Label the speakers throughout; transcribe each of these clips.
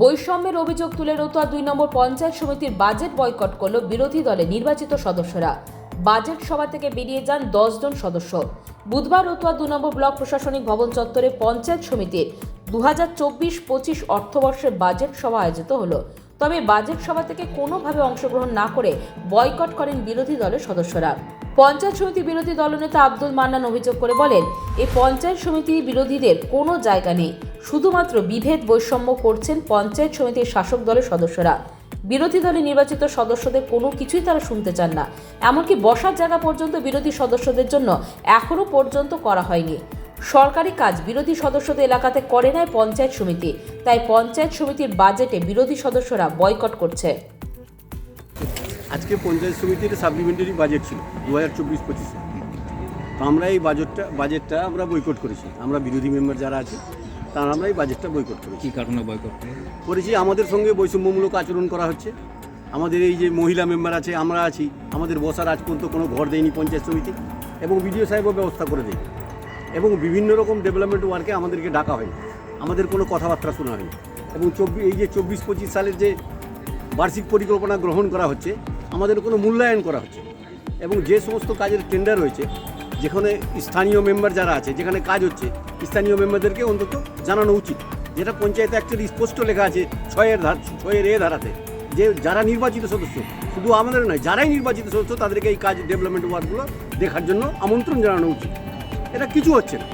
Speaker 1: বৈষম্যের অভিযোগ তুলে রতুয়া দুই নম্বর পঞ্চায়েত সমিতির বাজেট বয়কট করল বিরোধী দলে নির্বাচিত সদস্যরা। বাজেট সভা থেকে বেরিয়ে যান দশ জন সদস্য। বুধবার রতুয়া দু নম্বর ব্লক প্রশাসনিক ভবন চত্বরে পঞ্চায়েত সমিতির দু হাজার চব্বিশ পঁচিশ অর্থবর্ষের বাজেট সভা আয়োজিত হলো। তবে বাজেট সভা থেকে কোনোভাবে অংশগ্রহণ না করে বয়কট করেন বিরোধী দলের সদস্যরা। পঞ্চায়েত সমিতি বিরোধী দলনেতা আব্দুল মান্নান অভিযোগ করে বলেন এই পঞ্চায়েত সমিতি বিরোধীদের কোনো জায়গা নেই। শুধুমাত্র বিভেদ বৈষম্য করছেন পঞ্চায়েত সমিতির শাসক দলের সদস্যরা। বিরোধী দলে নির্বাচিত সদস্যদের কোনো কিছুই তারা শুনতে চান না। এমনকি বসার জায়গা পর্যন্ত বিরোধী সদস্যদের জন্য এখনও পর্যন্ত করা হয়নি। সরকারি কাজ বিরোধী সদস্যদের এলাকাতে করে নেয় পঞ্চায়েত সমিতি। তাই পঞ্চায়েত সমিতির বাজেটে বিরোধী সদস্যরা বয়কট করছে।
Speaker 2: আজকে পঞ্চায়েত সমিতির সাপ্লিমেন্টারি বাজেট ছিল দু হাজার চব্বিশ পঁচিশে। তো আমরা এই বাজেটটা বাজেটটা আমরা বয়কট করেছি। আমরা বিরোধী মেম্বার যারা আছে তারা আমরা এই বাজেটটা বয়কট করেছি।
Speaker 3: কী কারণে বয়কট?
Speaker 2: করেছি আমাদের সঙ্গে বৈষম্যমূলক আচরণ করা হচ্ছে। আমাদের এই যে মহিলা মেম্বার আছে আমরা আছি। আমাদের বসার আজ পর্যন্ত কোনো ঘর দেয়নি পঞ্চায়েত সমিতি। এবং বিডিও সাহেবও ব্যবস্থা করে দেয় এবং বিভিন্ন রকম ডেভেলপমেন্ট ওয়ার্কে আমাদেরকে ডাকা হয়নি। আমাদের কোনো কথাবার্তা শোনা হয়নি। এবং চব্বিশ এই যে চব্বিশ পঁচিশ সালের যে বার্ষিক পরিকল্পনা গ্রহণ করা হচ্ছে আমাদের কোনো মূল্যায়ন করা হচ্ছে এবং যে সমস্ত কাজের টেন্ডার হয়েছে যেখানে স্থানীয় মেম্বার যারা আছে যেখানে কাজ হচ্ছে স্থানীয় মেম্বারদেরকে অন্তত জানানো উচিত। যেটা পঞ্চায়েতে অ্যাক্টের স্পষ্ট লেখা আছে ছয়ের ধার ছয়ের এ ধারাতে যে যারা নির্বাচিত সদস্য শুধু আমাদের নয় যারাই নির্বাচিত সদস্য তাদেরকে এই কাজ ডেভেলপমেন্ট ওয়ার্কগুলো দেখার জন্য আমন্ত্রণ জানানো উচিত। এটা কিছু হচ্ছে না।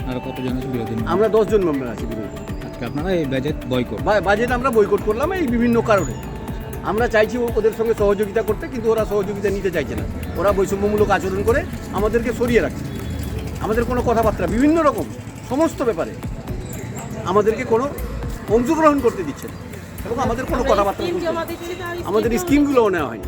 Speaker 3: আপনারা কতজন আছে বিরোধী
Speaker 2: আমরা দশজন মেম্বার আছি বিরোধী
Speaker 3: আজকে আপনারা এই বাজেট বয়কট
Speaker 2: বাজেট আমরা বয়কট করলাম এই বিভিন্ন কারণে। আমরা চাইছি ও- ওদের সঙ্গে সহযোগিতা করতে কিন্তু ওরা সহযোগিতা নিতে চাইছে না। ওরা বৈষম্যমূলক আচরণ করে আমাদেরকে সরিয়ে রাখছে। আমাদের কোনো কথাবার্তা বিভিন্ন রকম সমস্ত ব্যাপারে আমাদেরকে কোনো অংশগ্রহণ করতে দিচ্ছে না। এবং আমাদের কোনো কথাবার্তা আমাদের স্কিমগুলোও নেওয়া হয়নি।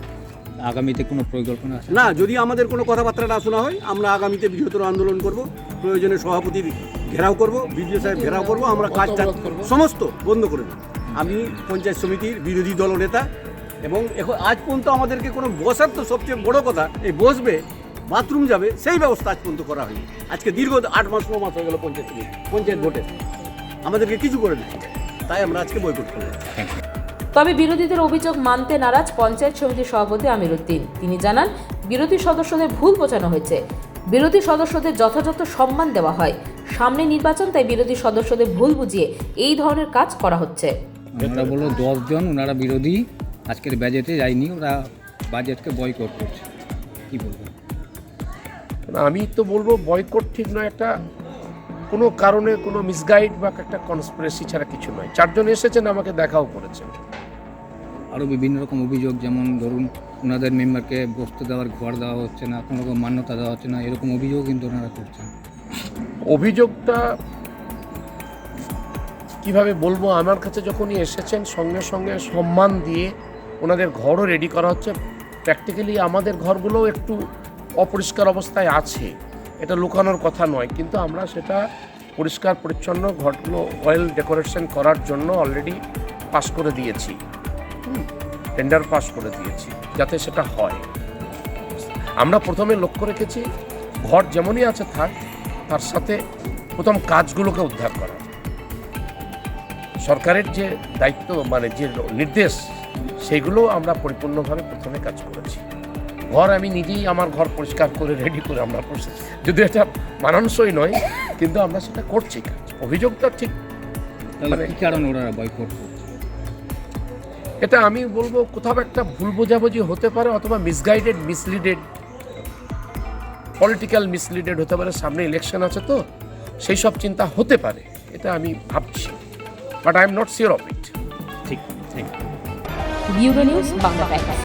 Speaker 3: আগামীতে কোনো পরিকল্পনা আছে?
Speaker 2: না যদি আমাদের কোনো কথাবার্তা না শোনা হয় আমরা আগামীতে বৃহত্তর আন্দোলন করব প্রয়োজনে সভাপতির ঘেরাও করব বিডিও সাহেব ঘেরাও করব আমরা কাজটা সমস্ত বন্ধ করে দেব। আমি পঞ্চায়েত সমিতির বিরোধী দলনেতা এবং এখন আজ পর্যন্ত আমাদেরকে কোনো বসার তো সবচেয়ে বড় কথা এই বসবে বাথরুম যাবে সেই ব্যবস্থা আজ পর্যন্ত করা হয়নি। আজকে দীর্ঘ আট মাস ন মাস হয়ে গেল পঞ্চায়েত সমিতি পঞ্চায়েত ভোটে। আমাদেরকে কিছু করে দিচ্ছে তাই আমরা আজকে বয়কট করলাম।
Speaker 1: তবে বিরোধীদের অভিযোগ মানতে নারাজ পঞ্চায়েত সমিতির সভাপতি আমিরুদ্দিন। তিনি জানান বিরোধী সদস্যদের ভুল বোঝানো হয়েছে। বিরোধী সদস্যদের যথাযথ সম্মান দেওয়া হয়। সামনে নির্বাচন তাই বিরোধী সদস্যদের ভুল বুঝিয়ে এই ধরনের কাজ করা হচ্ছে।
Speaker 3: ওনারা বলল দশজন ওনারা বিরোধী। আজকের বাজেটে যায়নি ওরা বাজেটকে বয়কট করছে। কি
Speaker 4: বলব? আমি তো বলব বয়কট ঠিক নয় একটা কোনো কারণে কোনো মিসগাইড বা একটা কনস্পিরেসি ছাড়া কিছু নয়। চারজন এসেছেন আমাকে দেখাও করেছেন।
Speaker 3: আরও বিভিন্ন রকম অভিযোগ যেমন ধরুন ওনাদের মেম্বারকে বসতে দেওয়ার ঘর দেওয়া হচ্ছে না কোনো রকম মান্যতা দেওয়া হচ্ছে না এরকম অভিযোগ কিন্তু ওনারা করছেন।
Speaker 4: অভিযোগটা কীভাবে বলব? আমার কাছে যখনই এসেছেন সঙ্গে সঙ্গে সম্মান দিয়ে ওনাদের ঘরও রেডি করা হচ্ছে। প্র্যাকটিক্যালি আমাদের ঘরগুলোও একটু অপরিষ্কার অবস্থায় আছে। এটা লুকানোর কথা নয়, কিন্তু আমরা সেটা পরিষ্কার, পরিচ্ছন্ন ঘরগুলো অয়েল ডেকোরেশন করার জন্য অলরেডি পাস করে দিয়েছি। টেন্ডার পাস করে দিয়েছি, যাতে সেটা হয়। আমরা প্রথমে লক্ষ্য রেখেছি, ঘর যেমনই আছে থাক, তার সাথে প্রথম কাজগুলোকে উদ্ধার করা। সরকারের যে দায়িত্ব মানে যে নির্দেশ সেগুলো আমরা পরিপূর্ণভাবে প্রথমে কাজ করেছি। ঘর আমি নিজেই আমার ঘর পরিষ্কার করে রেডি করে আমরা যদি এটা মানানসই নয় কিন্তু আমরা সেটা করছি কাজ। অভিযোগটা ঠিক। মানে-
Speaker 3: কারণে ওনারা বয়কট
Speaker 4: এটা আমি বলব কোথাও একটা ভুল বোঝাবুঝি হতে পারে অথবা মিসগাইডেড মিসলিডেড পলিটিক্যাল মিসলিডেড হতে পারে। সামনে ইলেকশন আছে তো সেই সব চিন্তা হতে পারে এটা আমি ভাবছি। but I am not sure of it
Speaker 3: ঠিক thank you
Speaker 1: bureau news Bangla times